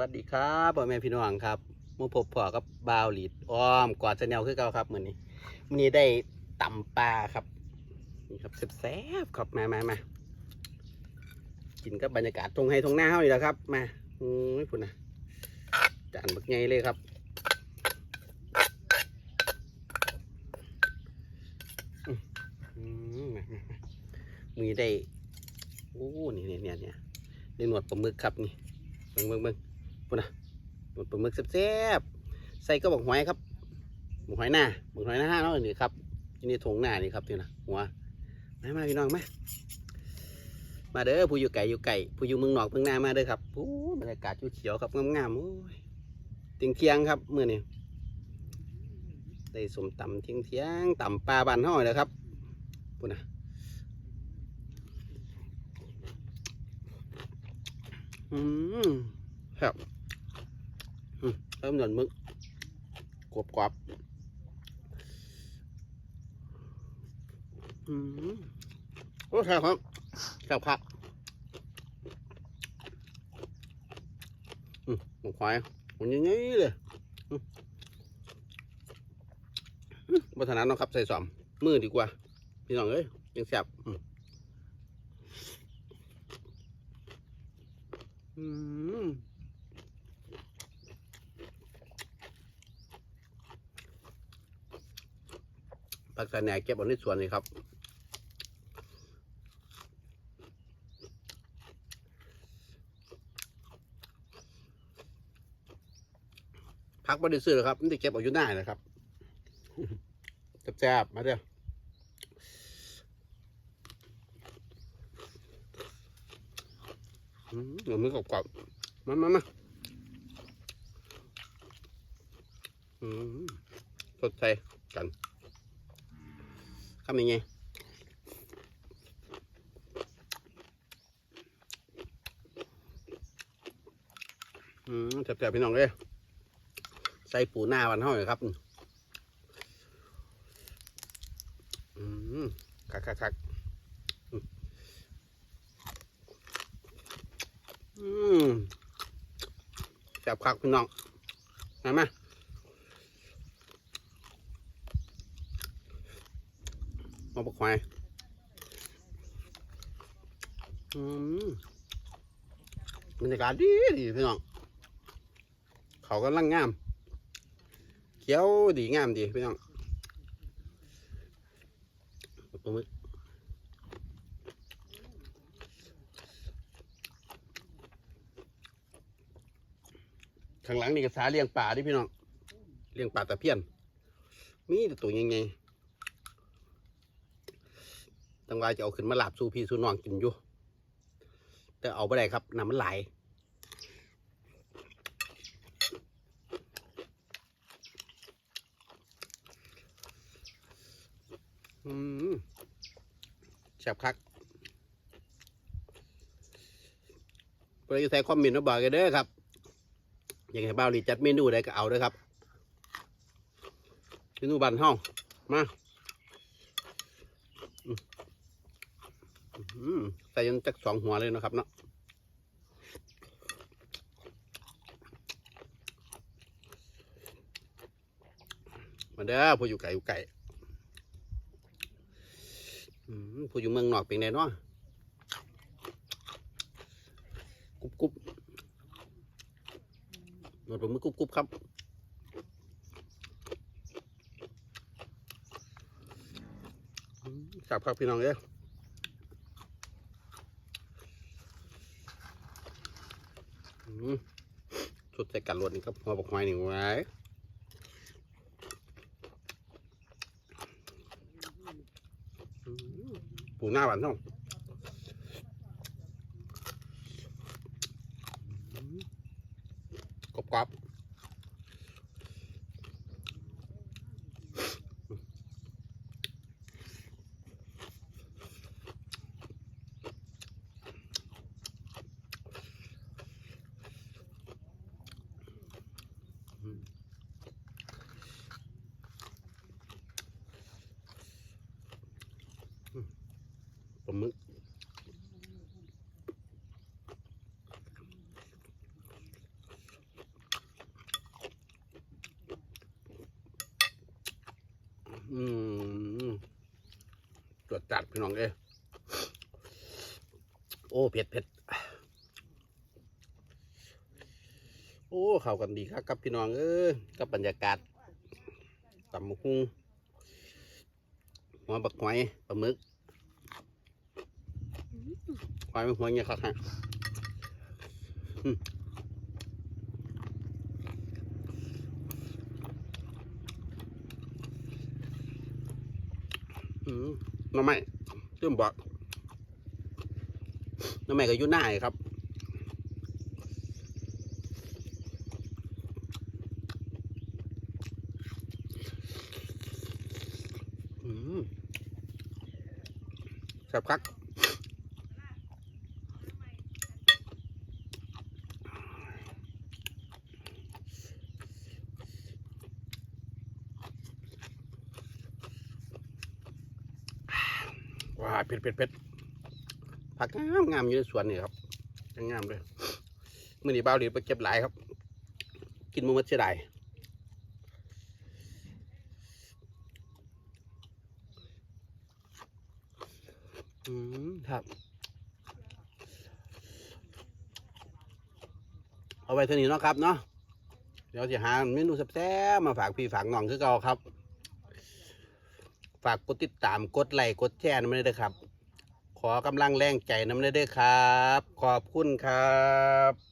วัสดีครับพ่อแม่พี่น้องครับมื่อพบพ่อกับบาวหลีดอ้อมกอดจะแนวคือเก่าครับมือนี้มือนี้ได้ตำปลาครับนี่ครับแซ่บๆครับมามามากินกับบรรยากาศตรงให้ตรงหน้าเฮานี่แหละครับ มาโอ้ยพุ่นนะจานบักใหญ่เลยครับมือได้โอ้นี่เนี่ยเนี่ยเนี่ยได้หนวดปลาหมึกครับนี่เบิ่งเบิ่งเบิ่ง ปุ่นนะหมดปลาหมึกแซ่บๆใส่ก็บอกหอยครับบอกหอยหน้าบอกหอยหน้าห้าเนาะนี่ครับที่นี่ถงหน้านี่ครับนี่นะหัวมามาพี่น้องมามาเด้อผู้อยู่ไก่อยู่ไก่ผู้อยู่เมืองนอกเมืองนามาเด้อครับโอ้บรรยากาศเขียวๆครับงามๆโอ้ยเที่ยงเที่ยงครับเมื้อนี้ได้สมตำเที่ยงเที่ยงๆตำปลาบานห้อยแล้วครับปุ่นนะอืมครับ เริ่มหย่อนมึกกรอบกรอบอืมโอ้ใช่ครับแซ่บครับอืมหมูควายหมูยังไงเลยอืมอืมบัฒนาเนาะครับใส่สอม มือดีกว่า พี่น้องเอ้ยยังแซ่บอืม ผักสะแหน่เก็บเอาในสวนนี่ครับพักบริสุทธิ์ครับมันจะเก็บเอาอยู่หน้านะครับแซ่บๆมาเด้ออืมเดี๋ยวมือกรอบๆมามามาสดใจกัน ทำยังไงอืมแซ่บๆพี่น้องเลยใส่ปูหน้าวันเท่าไหร่ครับ อืมคักคักคักอืมแซ่บคักพี่น้องมามามาบอกควายอืมบรรยากาศดีดีพี่น้อง เขากำลังงาม เขียวดีงามดีพี่น้องปลาหมึกข้างหลังนี่ก็สาเลี้ยงปลาดิพี่น้อง เลี้ยงปลาตะเพียน มีแต่ตัวใหญ่ๆ ตั้งว่าจะเอาขึ้นมาหลาบสู่พี่สู่น้องกินอยู่ แต่เอาไปได้ครับน้ำมันไหลอืมแซ่บคักเพื่อจะใส่คอมเมนต์มาบอกกันเด้อครับ อย่ากให้บ่าวหลีจัดเมนูใดก็เอาเด้อครับเมนูบันห้องมา ใส่จนจักสองหัวเลยนะครับเนาะมาเด้อผู้อยู่ไก่อยู่ไก่ผู้อยู่เมืองนอกเป็นไงเนาะกุบกุบหนวดผมมือกุบกุบครับจับครับพี่น้องเอ้ยอืม ชุดใส่กันรวดนี่ครับพอบอกไม้นี่ไว้ปูหน้าหวานเท่ากรอบ มึกอืมตรวจจัดพี่น้องเอ้โอ้เผ็ดเผ็ดโอ้เข้ากันดีครับกับพี่น้องเออกับบรรยากาศตำมะฮุ้งหัวบักไวยปลาหมึก หอยมันหัวเนี่ยครับฮะน้ำไม้เริ่มบอกน้ำไม้ก็อยู่หน้าครับอืมแซ่บคัก ว้าเผ็ดเผ็ดเผ็ดผักงามงามอยู่ในสวนนี่ครับยังงามเลยมื่อนี้เบาหลีไปเก็บหลายครับ กินมันมัดเสียดายอืมครับเอาไว้เท่านี้เนาะครับเนาะเดี๋ยวจะหาเมนูแซ่บๆมาฝากพี่ฝากน้องคือเก่าครับ ฝากกดติดตามกดไลค์กดแชร์น้ำเลยด้อครับ ขอกำลังแรงใจน้ำเลยเด้อครับ ขอบคุณครับ